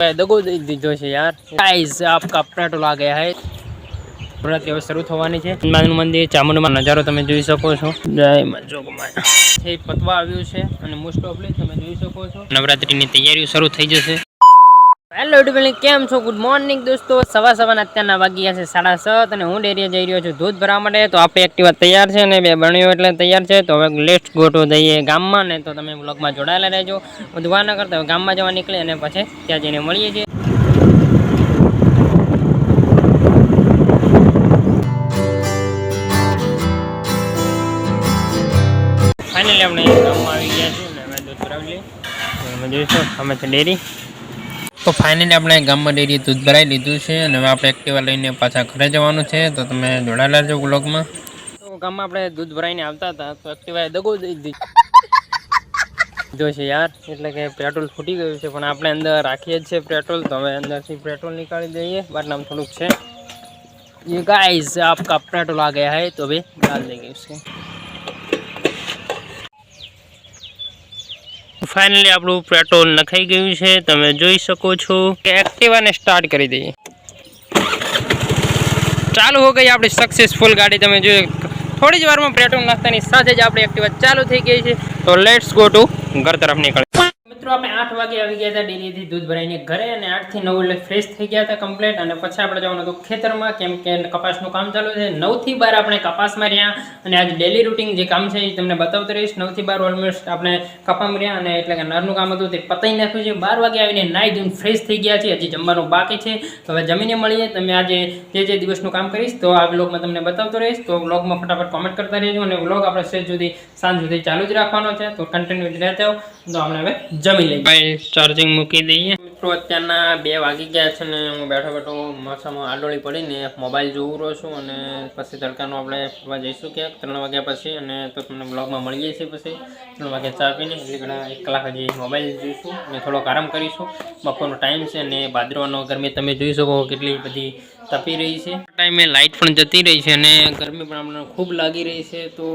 દગો દઈ દીધો છે યાર. ગાઈસ આપકા પેટ્રોલ આ ગયા હે. વ્રત હવે શરૂ થવાની છે. હનુમાનનું મંદિર, ચામુંડમાં નજારો તમે જોઈ શકો છો. જય પતવા આવ્યું છે અને મોસ્ટ ઓફલી તમે જોઈ શકો છો. નવરાત્રીની તૈયારીઓ શરૂ થઈ જશે. હેલો યુટ્યુબ કેમ છો? ગુડ મોર્નિંગ દોસ્તો. સવા સવાના અત્યારના વાગ્યા છે સાડા સાત અને હું ડેરીએ જઈ રહ્યો છું દૂધ ભરવા માટે. તો આપણે એક્ટિવા તૈયાર છે અને બે બન્યો એટલે તૈયાર છે. તો હવે લેસ્ટ ગોઠવો દઈએ ગામમાં ને તો તમે બ્લોગમાં જોડાયેલા રહેજો. બધું વાર ન કરતા ગામમાં જવા નીકળે અને પછી ત્યાં જઈને મળીએ છીએ. ફાઇનલી આપણે ગામમાં આવી ગયા છીએ અને હવે દૂધ ભરાવી લઈએ. તમે જોઈશો અમે છે ડેરી. તો ફાઇનલી આપણે ગામમાં ડેરી દૂધ ભરાઈ લીધું છે અને હવે આપણે એક્ટિવા લઈને પાછા ઘરે જવાનું છે તો તમે જોડાયેલા છો બ્લોગમાં તો ગામમાં આપણે દૂધ ભરાઈને આવતા હતા તો એક્ટિવાએ દગો દઈ દીધો છે યાર એટલે કે પેટ્રોલ ફૂટી ગયું છે પણ આપણે અંદર રાખીએ જ છે પેટ્રોલ તો હવે અંદરથી પેટ્રોલ નીકાળી દઈએ બારનામ થોડુંક છે ये गाइस आपका पेट्रोल आ गया है तो अभी डाल देंगे उसको ફાઇનલી આપણું પેટ્રોલ નખાઈ ગયું છે. તમે જોઈ શકો છો કે એક્ટિવાને સ્ટાર્ટ કરી દઈએ. ચાલુ હો ગઈ આપણી સક્સેસફુલ ગાડી. તમે જોઈ થોડી જ વારમાં પેટ્રોલ નાખતાની સાથે જ આપણી એક્ટિવા ચાલુ થઈ ગઈ છે. તો લેટ્સ ગો ટુ ઘર તરફ નીકળે મિત્રો, આપણે આઠ વાગે આવી ગયા હતા ડેરીથી દૂધ ભરાઈને ઘરે અને આઠથી નવ એટલે ફ્રેશ થઈ ગયા હતા કમ્પ્લીટ અને પછી આપણે જવાનું હતું ખેતરમાં, કેમ કે કપાસનું કામ ચાલુ છે. નવથી બાર આપણે કપાસમાં રહ્યા અને આજે ડેલી રૂટિન જે કામ છે એ તમને બતાવતો રહીશ. નવથી બાર ઓલમોસ્ટ આપણે કપામાં રહ્યા અને એટલે કે નરનું કામ હતું તે પતાઈ નાખ્યું છે. બાર વાગે આવીને નાઈ ધોઈને ફ્રેશ થઈ ગયા છે હજી જમવાનું બાકી છે. તો હવે જમીને મળીએ. તમે આજે જે જે દિવસનું કામ કરીશ તો આ વ્લોગમાં તમને બતાવતો રહીશ. તો વ્લોગમાં ફટાફટ કોમેન્ટ કરતા રહેજો અને વ્લોગ આપણે સેજ સુધી, સાંજ સુધી ચાલુ જ રાખવાનો છે. તો કન્ટિન્યુ રહેતા તો આપણે હવે જમી લઈએ. ભાઈ ચાર્જિંગ મૂકી દઈએ. મિત્રો અત્યારના બે વાગી ગયા છે ને હું બેઠો બેઠો માથામાં આડોળી પડીને મોબાઈલ જોઉં રહ્યો છું અને પછી તડકાનો આપણે ફરવા જઈશું ક્યાંક. ત્રણ વાગ્યા પછી અને તો તમને બ્લોગમાં મળીએ છીએ પછી. ત્રણ વાગ્યા ચા પીને એટલે ઘણા એક કલાક હજી મોબાઈલ જોઈશું અને થોડોક આરામ કરીશું. બપોરનો ટાઈમ છે અને ભાદરવાનો ગરમી તમે જોઈ શકો કેટલી બધી તપી રહી છે. ટાઈમે લાઇટ પણ જતી રહી છે અને ગરમી પણ આપણને ખૂબ લાગી રહી છે તો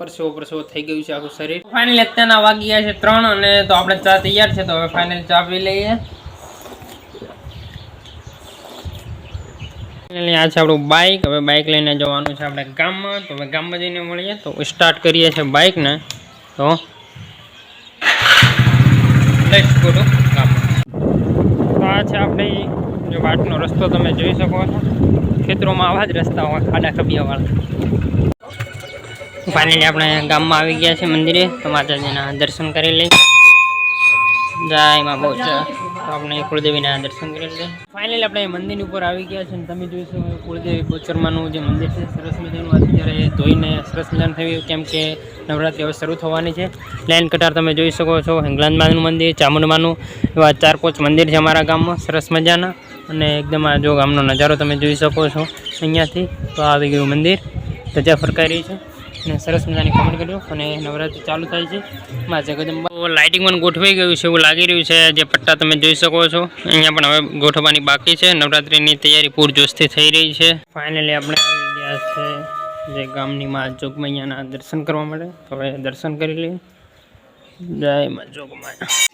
પરસેવો પરસેવો થઈ ગયું છે આખું શરીર. ફાઇનલ અત્યારના વાગી ગયા છે ત્રણ અને તો આપણે ચા તૈયાર છે, તો હવે ફાઇનલ ચા પી લઈએ. આ છે આપણું બાઇક હવે બાઇક લઈને જવાનું છે આપણે ગામમાં. તો હવે ગામમાં જઈને મળીએ. તો સ્ટાર્ટ કરીએ છીએ બાઇકને તો તો આ છે આપણે વાટનો રસ્તો તમે જોઈ શકો છો. ખેતરોમાં આવા જ રસ્તા હોય, ખાડા ખબિયાવાળા ફાઇનલી આપણે ગામમાં આવી ગયા છે મંદિરે, તો માતાજીના દર્શન કરી લઈ જય માં બહુ તો આપણે કુળદેવીના દર્શન કરી લઈએ. ફાઇનલી આપણે મંદિર ઉપર આવી ગયા છે તમે જોઈ શકો કુળદેવી બોચરમાનું જે મંદિર છે, સરસ મજાનું. અત્યારે ધોઈને સરસ મજાનું થયું, કેમ કે નવરાત્રી હવે શરૂ થવાની છે. લાઇન કટાર તમે જોઈ શકો છો હિંગલાજમાનું મંદિર ચામુંડમાનું એવા ચાર પાંચ મંદિર છે અમારા ગામમાં, સરસ મજાના. અને એકદમ આ જો ગામનો નજારો તમે જોઈ શકો છો અહીંયાથી, તો આવી ગયું મંદિર. ધજા ફરકાઈ રહી છે. અને સરસ મજાની કમેન્ટ કર્યો અને નવરાત્રી ચાલુ થાય છે. માં જગદંબા. લાઇટિંગ પણ ગોઠવાઈ ગયું છે એવું લાગી રહ્યું છે. જે પટ્ટા તમે જોઈ શકો છો. અહીંયા પણ હવે ગોઠવવાની બાકી છે. નવરાત્રિની તૈયારી પૂરજોશથી થઈ રહી છે. ફાઇનલી આપણે આવી ગયા છે જે ગામની માં જોગમૈયાના દર્શન કરવા માટે. હવે દર્શન કરી લઈએ. જય માં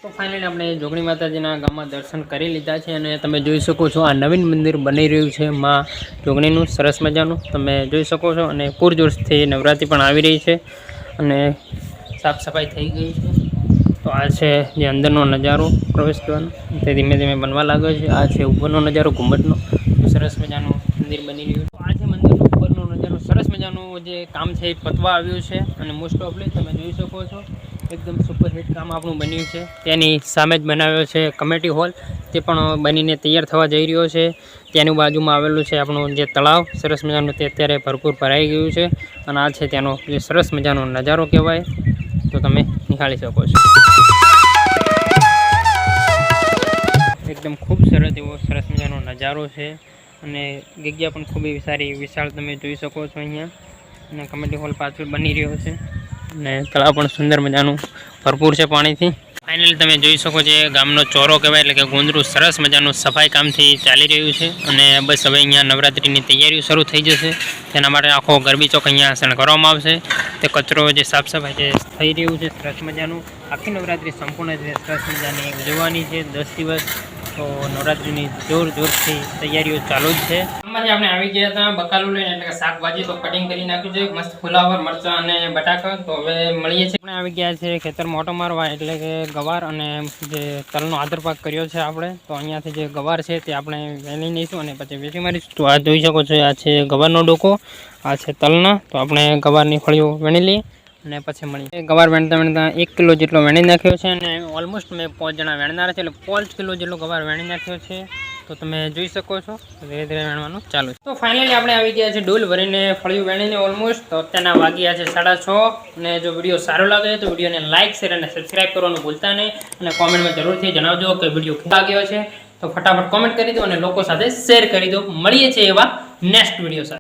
તો ફાઇનલી આપણે જોગણી માતાજીના ગામમાં દર્શન કરી લીધા છે અને તમે જોઈ શકો છો આ નવીન મંદિર બની રહ્યું છે માં જોગણીનું, સરસ મજાનું. તમે જોઈ શકો છો અને પૂરજોશથી નવરાત્રિ પણ આવી રહી છે અને સાફ સફાઈ થઈ ગઈ છે. તો આ છે જે અંદરનો નજારો પ્રવેશ દ્વાર તે ધીમે ધીમે બનવા લાગ્યો છે. આ છે ઉપરનો નજારો, ઘુમ્મટનો. સરસ મજાનું મંદિર બની રહ્યું છે. આ છે મંદિરનો ઉપરનો નજારો, સરસ મજાનું જે કામ છે એ પતવા આવ્યું છે અને મોસ્ટ ઓફલી તમે જોઈ શકો છો. એકદમ સુપરહિટ કામ આપણું બન્યું છે. તેની સામે જ બનાવ્યો છે કમેટી હોલ. તે પણ બનીને તૈયાર થવા જઈ રહ્યો છે. તેની બાજુમાં આવેલું છે આપણું જે તળાવ. સરસ મજાનું તે અત્યારે ભરપૂર ભરાઈ ગયું છે. અને આ છે તેનો જે સરસ મજાનો નજારો કહેવાય. તો તમે નિહાળી શકો છો. એકદમ ખૂબ સરસ એવો સરસ મજાનો નજારો છે. અને જગ્યા પણ ખૂબ સારી વિશાળ તમે જોઈ શકો છો અહીંયા. અને કમેટી હોલ પાછળ બની રહ્યો છે. અને તળાવ પણ સુંદર મજાનું ભરપૂર છે પાણીથી. ફાઇનલી તમે જોઈ શકો છો ગામનો ચોરો કહેવાય એટલે કે ગુંદરું સરસ મજાનું સફાઈ કામથી ચાલી રહ્યું છે અને બસ હવે અહીંયા નવરાત્રિની તૈયારીઓ શરૂ થઈ જશે. તેના માટે આખો ગરબી ચોક અહીંયા શણગારવામાં આવશે. તે કચરો જે સાફ સફાઈ જે થઈ રહ્યું છે, સરસ મજાનું. આખી નવરાત્રિ સંપૂર્ણ રીતે સરસ મજાની ઉજવવાની છે. દસ દિવસ તો નવરાત્રિની જોર જોરથી તૈયારીઓ ચાલુ જ છે. આમાંથી આપણે આવી ગયા હતા બકાલું લઈને, એટલે કે શાકભાજી તો કટિંગ કરી નાખ્યું છે. મસ્ત ફુલાવર, મરચા અને બટાકા, તો હવે મળીએ છીએ. આપણે આવી ગયા છે ખેતર મોટો મારવા, એટલે કે ગવાર અને જે તલનો આદર પાક કર્યો છે આપણે, તો અહીંયાથી જે ગવાર છે તે આપણે વેલી લઈશું અને પછી વેચી મારીશું. તો આ જોઈ શકો છો, આ છે ગવારનો ડોકો, આ છે તલના. તો આપણે ગવારની ફળીઓ વેણી લઈએ અને પછી મળીએ. ગવાર વેણતા વેણતા એક કિલો જેટલો વેણી નાખ્યો છે અને ઓલમોસ્ટ મેં પાંચ જણા વેણનારા છે, એટલે પાંચ કિલો જેટલો ગવાર વેણી નાખ્યો છે. તો તમે જોઈ શકો છો. ધીરે ધીરે વેણવાનું ચાલુ તો ફાઇનલી આપણે આવી ગયા છે ડોલ ભરીને ફળિયું વેણીને ઓલમોસ્ટ તો અત્યારના વાગ્યા છે સાડા છ. અને જો વીડિયો સારો લાગે તો વિડીયોને લાઇક શેર અને સબસ્ક્રાઇબ કરવાનું ભૂલતા નહીં. અને કોમેન્ટમાં જરૂરથી જણાવજો કે વીડિયો કેવો લાગ્યો છે. તો ફટાફટ કોમેન્ટ કરી દો અને લોકો સાથે શેર કરી દો. મળીએ છીએ એવા નેક્સ્ટ વીડિયો સાથે.